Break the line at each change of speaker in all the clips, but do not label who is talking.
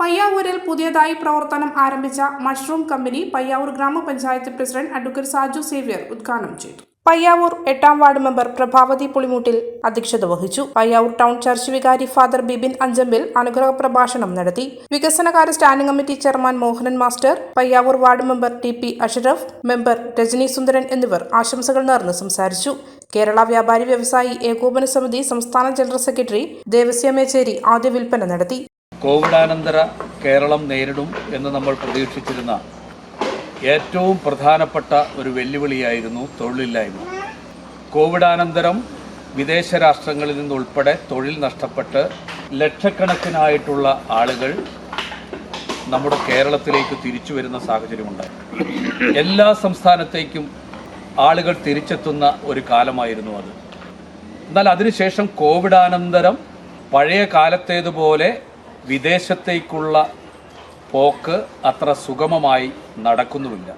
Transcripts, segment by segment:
പയ്യാവൂരിൽ പുതിയതായി പ്രവർത്തനം ആരംഭിച്ച മഷ്റൂം കമ്പനി പയ്യാവൂർ ഗ്രാമപഞ്ചായത്ത് പ്രസിഡന്റ് അഡ്വക്കേറ്റ് സാജു സേവ്യർ ഉദ്ഘാടനം ചെയ്തു. പയ്യാവൂർ എട്ടാം വാർഡ് മെമ്പർ പ്രഭാവതി പുളിമൂട്ടിൽ അധ്യക്ഷത വഹിച്ചു. പയ്യാവൂർ ടൗൺ ചർച്ച് വികാരി ഫാദർ ബിബിൻ അഞ്ചമ്പിൽ അനുഗ്രഹ പ്രഭാഷണം നടത്തി. വികസനകാര്യ standing committee chairman Mohanan master Payyavoor ward member T P Ashraf member Rajani Sundaran എന്നിവർ ആശംസകൾ നേർന്ന് സംസാരിച്ചു. കേരള വ്യാപാരി വ്യവസായി ഏകോപന സമിതി സംസ്ഥാന ജനറൽ സെക്രട്ടറി ദേവസ്യ മേച്ചേരി ആദ്യ വിൽപ്പന നടത്തി.
കോവിഡാനന്തര കേരളം നേരിടും എന്ന് നമ്മൾ പ്രതീക്ഷിച്ചിരുന്ന ഏറ്റവും പ്രധാനപ്പെട്ട ഒരു വെല്ലുവിളിയായിരുന്നു തൊഴിലില്ലായ്മ. കോവിഡാനന്തരം വിദേശ രാഷ്ട്രങ്ങളിൽ നിന്നുൾപ്പെടെ തൊഴിൽ നഷ്ടപ്പെട്ട് ലക്ഷക്കണക്കിനായിട്ടുള്ള ആളുകൾ നമ്മുടെ കേരളത്തിലേക്ക് തിരിച്ചു വരുന്ന സാഹചര്യമുണ്ടായി എല്ലാ സംസ്ഥാനത്തേക്കും ആളുകൾ തിരിച്ചെത്തുന്ന ഒരു കാലമായിരുന്നു അത്. എന്നാൽ അതിനുശേഷം കോവിഡാനന്തരം പഴയ കാലത്തേതുപോലെ വിദേശത്തേക്കുള്ള പോക്ക് അത്ര സുഗമമായി നടക്കുന്നുമില്ല.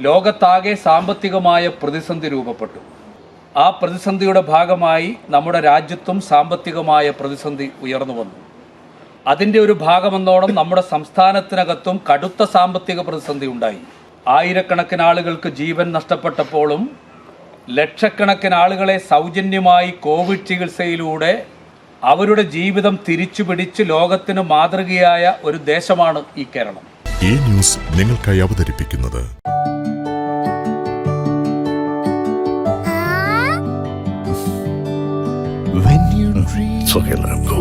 ലോകത്താകെ സാമ്പത്തികമായ പ്രതിസന്ധി രൂപപ്പെട്ടു. ആ പ്രതിസന്ധിയുടെ ഭാഗമായി നമ്മുടെ രാജ്യത്തും സാമ്പത്തികമായ പ്രതിസന്ധി ഉയർന്നു വന്നു. അതിന്റെ ഒരു ഭാഗമെന്നോണം നമ്മുടെ സംസ്ഥാനത്തിനകത്തും കടുത്ത സാമ്പത്തിക പ്രതിസന്ധി ഉണ്ടായി. ആയിരക്കണക്കിന് ആളുകൾക്ക് ജീവൻ നഷ്ടപ്പെട്ടപ്പോഴും ലക്ഷക്കണക്കിന് ആളുകളെ സൗജന്യമായി കോവിഡ് ചികിത്സയിലൂടെ അവരുടെ ജീവിതം തിരിച്ചു പിടിച്ച് ലോകത്തിന് മാതൃകയായ ഒരു ദേശമാണ് ഈ കേരളം
ഈ ന്യൂസ് നിങ്ങൾക്കായി അവതരിപ്പിക്കുന്നത്
When you dream
It's okay, let go.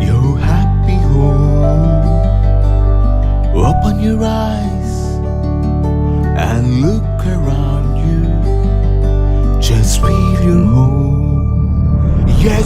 your happy home, open your eyes and look around home.